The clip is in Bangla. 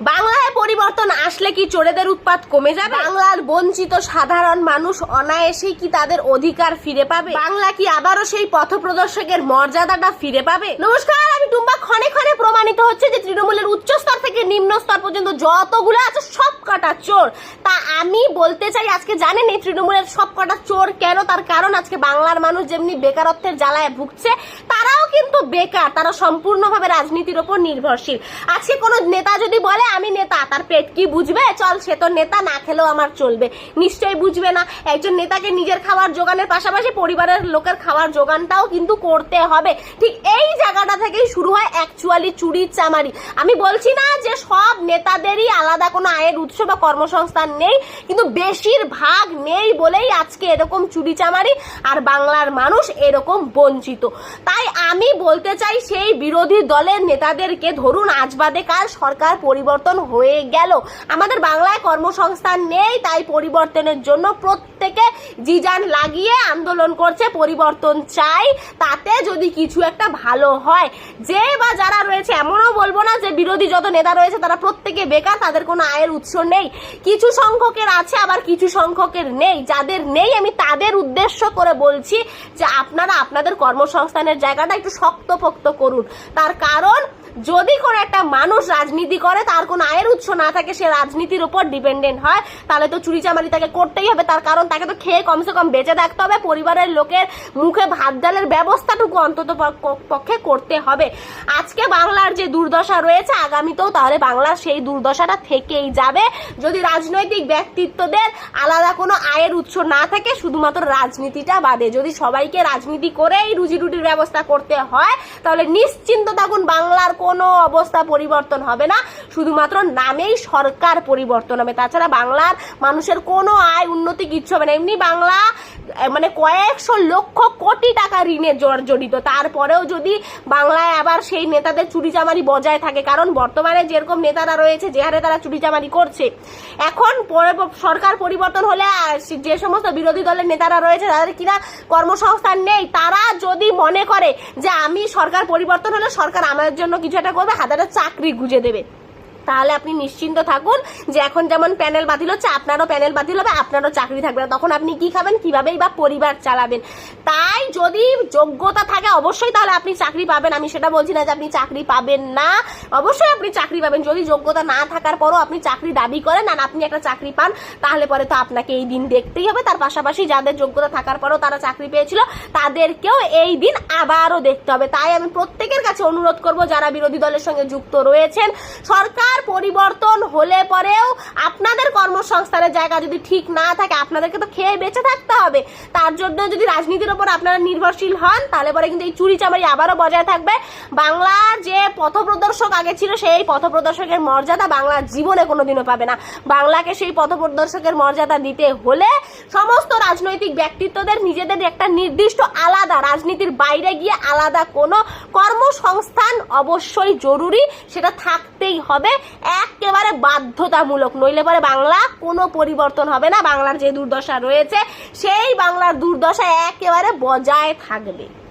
বাংলায় পরিবর্তন আসলে কি চোরেদের উৎপাত কমে যাবে? বাংলার বঞ্চিত সাধারণ মানুষ অনায়াসেই কি তাদের অধিকার ফিরে পাবে? বাংলা কি আবারও সেই পথপ্রদর্শকের মর্যাদাটা ফিরে পাবে? নমস্কার আমি টুম্বা ক্ষণে ক্ষণে প্রমাণিত হচ্ছে যে তৃণমূলের উচ্চ স্তর থেকে নিম্ন স্তর পর্যন্ত যতগুলো আছে সব কটা চোর। তা আমি বলতে চাই আজকে জানেন এই তৃণমূলের সব কটা চোর কেন? তার কারণ আজকে বাংলার মানুষ যেমনি বেকারত্বের জ্বালায় ভুগছে তারাও কিন্তু বেকার। তারা সম্পূর্ণভাবে রাজনীতির ওপর নির্ভরশীল। আজকে কোনো নেতা যদি বলে আমি নেতা তার পেট কি বুঝবে? চল, সে তো নেতা, না খেলেও আমার চলবে। নিশ্চয়ই বুঝবে না। একজন নেতাকে নিজের খাবার জোগানের পাশাপাশি পরিবারের লোকের খাবার জোগানটাও কিন্তু করতে হবে। ঠিক এই জায়গাটা থেকেই শুরু হয় অ্যাকচুয়ালি চুরি চামারি। আমি বলছি না যে সব নেতাদেরই আলাদা কোনো আয়ের উৎস বা কর্মসংস্থান নেই, কিন্তু বেশিরভাগ নেই বলেই আজকে এরকম চুরি চামারি, আর বাংলার মানুষ এরকম বঞ্চিত। তাই আমি বলতে চাই, সেই বিরোধী দলের নেতাদেরকে ধরুন আজ বাদে কাল সরকার পরিবর্তন হয়ে গেল। আমাদের বাংলায় কর্মসংস্থান নেই, তাই পরিবর্তনের জন্য প্রত্যেকে জিজান লাগিয়ে আন্দোলন করছে, পরিবর্তন চাই। তাতে যদি কিছু একটা ভালো হয়, যে বা যারা রয়েছে, এমনও বলব না যে বিরোধী যত নেতা রয়েছে, তারা প্রত্যেকে বেকার, তাদের কোনো আয়ের উৎস নেই। কিছু সংখ্যকের আছে, আবার কিছু সংখ্যকের নেই। যাদের নেই, আমি তাদের উদ্দেশ্য করে বলছি যে আপনারা আপনাদের কর্মসংস্থানের জায়গাটা একটু শক্তপোক্ত করুন। তার কারণ যদি কোনো একটা মানুষ রাজনীতি করে, তার কোনো আয়ের উৎস না থাকে, সে রাজনীতির উপর ডিপেন্ডেন্ট হয়, তাহলে তো চুরি চামারি তাকে করতেই হবে। তার কারণ তাকে তো খেয়ে কমসে কম বেঁচে থাকতে হবে। পরিবারের লোকের মুখে ভাত ডালের ব্যবস্থাটুকু অন্তত পক্ষ- করতে হবে। আজকে বাংলার যে দুর্দশা রয়েছে, আগামীতেও তাহলে বাংলার সেই দুর্দশাটা থেকেই যাবে। যদি রাজনৈতিক ব্যক্তিত্বদের আলাদা কোনো আয়ের উৎস না থাকে, শুধুমাত্র রাজনীতিটা বাদে। যদি সবাইকে রাজনীতি করেই রুজি রুটির ব্যবস্থা করতে হয়, তাহলে নিশ্চিন্ত থাকুন বাংলার কোনো অবস্থা পরিবর্তন হবে না। শুধুমাত্র নামেই সরকার পরিবর্তন হবে। তাছাড়া বাংলার মানুষের কোনো আয় উন্নতি কিচ্ছু হবে না। এমনি বাংলা মানে কয়েকশো লক্ষ কোটি টাকা ঋণে জড়িত তারপরেও যদি বাংলায় আবার সেই নেতাদের চুরিচামারি বজায় থাকে, কারণ বর্তমানে যেরকম নেতারা রয়েছে, যে হারে তারা চুরিচামারি করছে, এখন সরকার পরিবর্তন হলে যে সমস্ত বিরোধী দলের নেতারা রয়েছে, তাদের কিনা কর্মসংস্থান নেই। তারা যদি মনে করে যে আমি সরকার পরিবর্তন হলে সরকার আমাদের জন্য কিছু একটা করবে হাতাটা চাকরি গুজে দেবে। তাহলে আপনি নিশ্চিন্ত থাকুন যে এখন যেমন প্যানেল বাতিল হচ্ছে, আপনারও প্যানেল বাতিল হবে, আপনারও চাকরি থাকবে না। তখন আপনি কি খাবেন, কিভাবেই বা পরিবার চালাবেন। তাই যদি যোগ্যতা থাকে, অবশ্যই তাহলে আপনি চাকরি পাবেন। আমি সেটা বলছি না যে আপনি চাকরি পাবেন না। অবশ্যই আপনি চাকরি পাবেন। যদি যোগ্যতা না থাকার পরও আপনি চাকরি দাবি করেন আর আপনি একটা চাকরি পান, তাহলে পরে তো আপনাকে এই দিন দেখতেই হবে। তার পাশাপাশি যাদের যোগ্যতা থাকার পরও তারা চাকরি পেয়েছিল, তাদেরকেও এই দিন আবারও দেখতে হবে। তাই আমি প্রত্যেকের কাছে অনুরোধ করব, যারা বিরোধী দলের সঙ্গে যুক্ত রয়েছেন, সরকার পরিবর্তন হলে পরেও আপনাদের কর্মসংস্থানের জায়গা যদি ঠিক না থাকে, আপনাদেরকে তো খেয়ে বেঁচে থাকতে হবে। তার জন্য যদি রাজনীতির ওপর আপনারা নির্ভরশীল হন, তাহলে পরে কিন্তু এই চুরি চামারি আবারও বজায় থাকবে। বাংলার যে পথপ্রদর্শক আগে ছিল, সেই পথপ্রদর্শকের মর্যাদা বাংলার জীবনে কোনোদিনও পাবে না। বাংলাকে সেই পথপ্রদর্শকের মর্যাদা দিতে হলে সমস্ত রাজনৈতিক ব্যক্তিত্বদের নিজেদের একটা নির্দিষ্ট আলাদা রাজনীতির বাইরে গিয়ে আলাদা কোনো কর্মসংস্থান অবশ্যই জরুরি, সেটা থাকতেই হবে। একেবারে বাধ্যতামূলক, নইলে পরে বাংলা কোনো পরিবর্তন হবে না। বাংলার যে দুর্দশা রয়েছে, সেই বাংলার দুর্দশা একেবারে বজায় থাকবে।